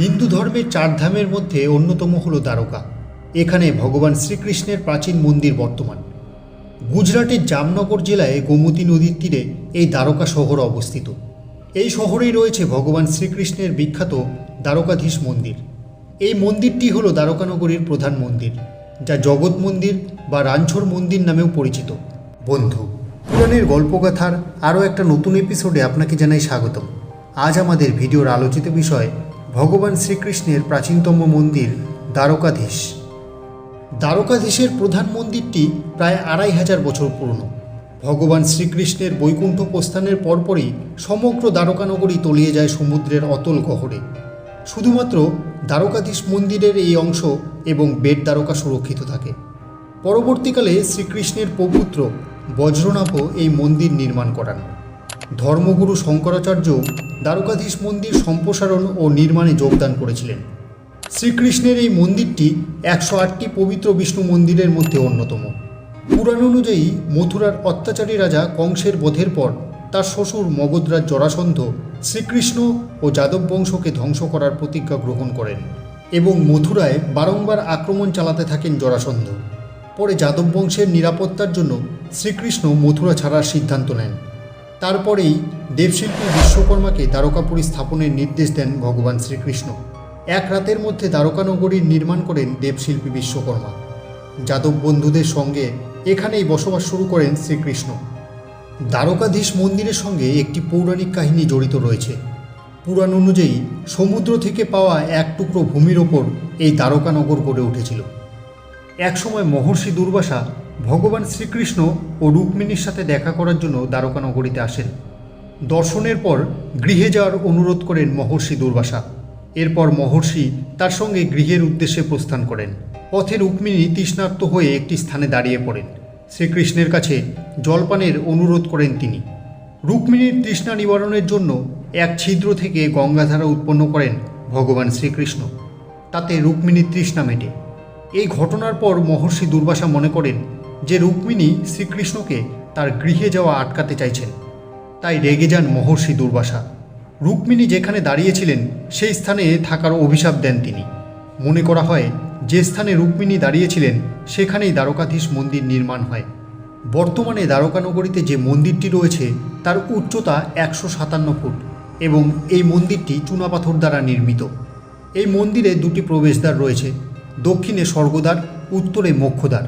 হিন্দু ধর্মের চার ধামের মধ্যে অন্যতম হল দ্বারকা। এখানে ভগবান শ্রীকৃষ্ণের প্রাচীন মন্দির বর্তমান। গুজরাটের জামনগর জেলায় গোমতী নদীর তীরে এই দ্বারকা শহর অবস্থিত। এই শহরেই রয়েছে ভগবান শ্রীকৃষ্ণের বিখ্যাত দ্বারকাধীশ মন্দির। এই মন্দিরটি হল দ্বারকানগরীর প্রধান মন্দির, যা জগৎ মন্দির বা রাঞ্ছর মন্দির নামেও পরিচিত। বন্ধু, পুরাণের গল্পগাথার আরও একটা নতুন এপিসোডে আপনাকে জানাই স্বাগতম। আজ আমাদের ভিডিওর আলোচিত বিষয় ভগবান শ্রীকৃষ্ণের প্রাচীনতম মন্দির দ্বারকাধীশ। দ্বারকাধীশের প্রধান মন্দিরটি প্রায় আড়াই হাজার বছর পুরনো। ভগবান শ্রীকৃষ্ণের বৈকুণ্ঠ প্রস্থানের পরপরই সমগ্র দ্বারকানগরী তলিয়ে যায় সমুদ্রের অতল গহরে। শুধুমাত্র দ্বারকাধীশ মন্দিরের এই অংশ এবং বেদ দ্বারকা সুরক্ষিত থাকে। পরবর্তীকালে শ্রীকৃষ্ণের পৌপুত্র বজ্রনাভ এই মন্দির নির্মাণ করান। ধর্মগুরু শঙ্করাচার্য দ্বারকাধীশ মন্দির সম্প্রসারণ ও নির্মাণে যোগদান করেছিলেন। শ্রীকৃষ্ণের এই মন্দিরটি একশো আটটি পবিত্র বিষ্ণু মন্দিরের মধ্যে অন্যতম। পুরাণ অনুযায়ী মথুরার অত্যাচারী রাজা কংসের বধের পর তার শ্বশুর মগধরাজ জরাসন্ধ শ্রীকৃষ্ণ ও যাদব বংশকে ধ্বংস করার প্রতিজ্ঞা গ্রহণ করেন এবং মথুরায় বারংবার আক্রমণ চালাতে থাকেন জরাসন্ধ। পরে যাদব বংশের নিরাপত্তার জন্য শ্রীকৃষ্ণ মথুরা ছাড়ার সিদ্ধান্ত নেন। তারপরেই দেবশিল্পী বিশ্বকর্মাকে দ্বারকাপুরী স্থাপনের নির্দেশ দেন ভগবান শ্রীকৃষ্ণ। এক রাতের মধ্যে দ্বারকানগরীর নির্মাণ করেন দেবশিল্পী বিশ্বকর্মা। যাদব বন্ধুদের সঙ্গে এখানেই বসবাস শুরু করেন শ্রীকৃষ্ণ। দ্বারকাধীশ মন্দিরের সঙ্গে একটি পৌরাণিক কাহিনী জড়িত রয়েছে। পুরাণ অনুযায়ী সমুদ্র থেকে পাওয়া এক টুকরো ভূমির ওপর এই দ্বারকানগর গড়ে উঠেছিল। একসময় মহর্ষি দুর্বাসা ভগবান শ্রীকৃষ্ণ ও রুক্মিণীর সাথে দেখা করার জন্য দ্বারকানগরীতে আসেন। দর্শনের পর গৃহে যাওয়ার অনুরোধ করেন মহর্ষি দুর্বাসা। এরপর মহর্ষি তার সঙ্গে গৃহের উদ্দেশ্যে প্রস্থান করেন। পথে রুক্মিণী তৃষ্ণার্ত হয়ে একটি স্থানে দাঁড়িয়ে পড়েন। শ্রীকৃষ্ণের কাছে জলপানের অনুরোধ করেন তিনি। রুক্মিণীর তৃষ্ণা নিবারণের জন্য এক ছিদ্র থেকে গঙ্গাধারা উৎপন্ন করেন ভগবান শ্রীকৃষ্ণ। তাতে রুক্মিণীর তৃষ্ণা মেটে। এই ঘটনার পর মহর্ষি দুর্বাসা মনে করেন যে রুক্মিণী শ্রীকৃষ্ণকে তার গৃহে যাওয়া আটকাতে চাইছেন। তাই রেগে যান মহর্ষি দুর্বাসা। রুক্মিণী যেখানে দাঁড়িয়েছিলেন, সেই স্থানে থাকার অভিশাপ দেন তিনি। মনে করা হয়, যে স্থানে রুক্মিণী দাঁড়িয়েছিলেন, সেখানেই দ্বারকাধীশ মন্দির নির্মাণ হয়। বর্তমানে দ্বারকানগরীতে যে মন্দিরটি রয়েছে, তার উচ্চতা একশো সাতান্ন ফুট এবং এই মন্দিরটি চুনাপাথর দ্বারা নির্মিত। এই মন্দিরে দুটি প্রবেশদ্বার রয়েছে। দক্ষিণে স্বর্গদ্বার, উত্তরে মোক্ষদ্বার।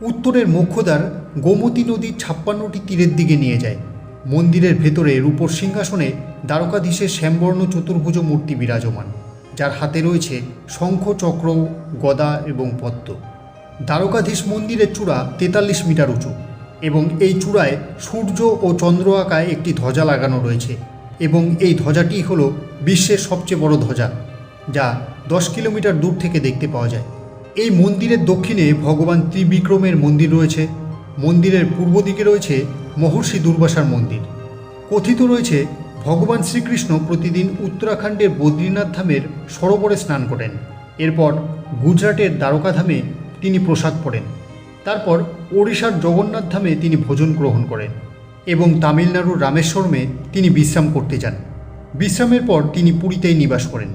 উত্তরের মোক্ষদ্বার গোমতী নদীর ছাপ্পান্নটি তীরের দিকে নিয়ে যায়। মন্দিরের ভেতরে রূপর সিংহাসনে দ্বারকাধীশের শ্যামবর্ণ চতুর্ভুজ মূর্তি বিরাজমান, যার হাতে রয়েছে শঙ্খ, চক্র, গদা এবং পদ্ম। দ্বারকাধীশ মন্দিরের চূড়া তেতাল্লিশ মিটার উঁচু এবং এই চূড়ায় সূর্য ও চন্দ্র আঁকায় একটি ধ্বজা লাগানো রয়েছে এবং এই ধ্বজাটি হল বিশ্বের সবচেয়ে বড় ধ্বজা। যা দশ কিলোমিটার দূর থেকে দেখতে পাওয়া যায়। এই মন্দিরের দক্ষিণে ভগবান ত্রিবিক্রমের মন্দির রয়েছে। মন্দিরের পূর্ব দিকে রয়েছে মহর্ষি দুর্বাসার মন্দির। কথিত রয়েছে, ভগবান শ্রীকৃষ্ণ প্রতিদিন উত্তরাখণ্ডের বদ্রীনাথ ধামের সরোবরে স্নান করেন। এরপর গুজরাটের দ্বারকাধামে তিনি প্রসাদ পড়েন। তারপর ওড়িশার জগন্নাথ ধামে তিনি ভোজন গ্রহণ করেন এবং তামিলনাড়ুর রামেশ্বরমে তিনি বিশ্রাম করতে যান। বিশ্রামের পর তিনি পুরীতেই নিবাস করেন।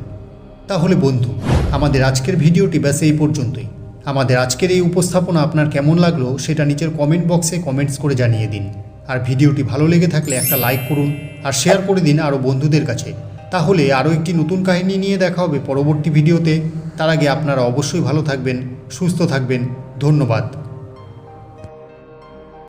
তাহলে বন্ধু, আমাদের আজকের ভিডিওটি ব্যাস এই পর্যন্তই। আমাদের আজকের এই উপস্থাপনা আপনার কেমন লাগল সেটা নিচের কমেন্ট বক্সে কমেন্টস করে জানিয়ে দিন। আর ভিডিওটি ভালো লেগে থাকলে একটা লাইক করুন আর শেয়ার করে দিন আরও বন্ধুদের কাছে। তাহলে আরও একটি নতুন কাহিনী নিয়ে দেখা হবে পরবর্তী ভিডিওতে। তার আগে আপনারা অবশ্যই ভালো থাকবেন, সুস্থ থাকবেন। ধন্যবাদ।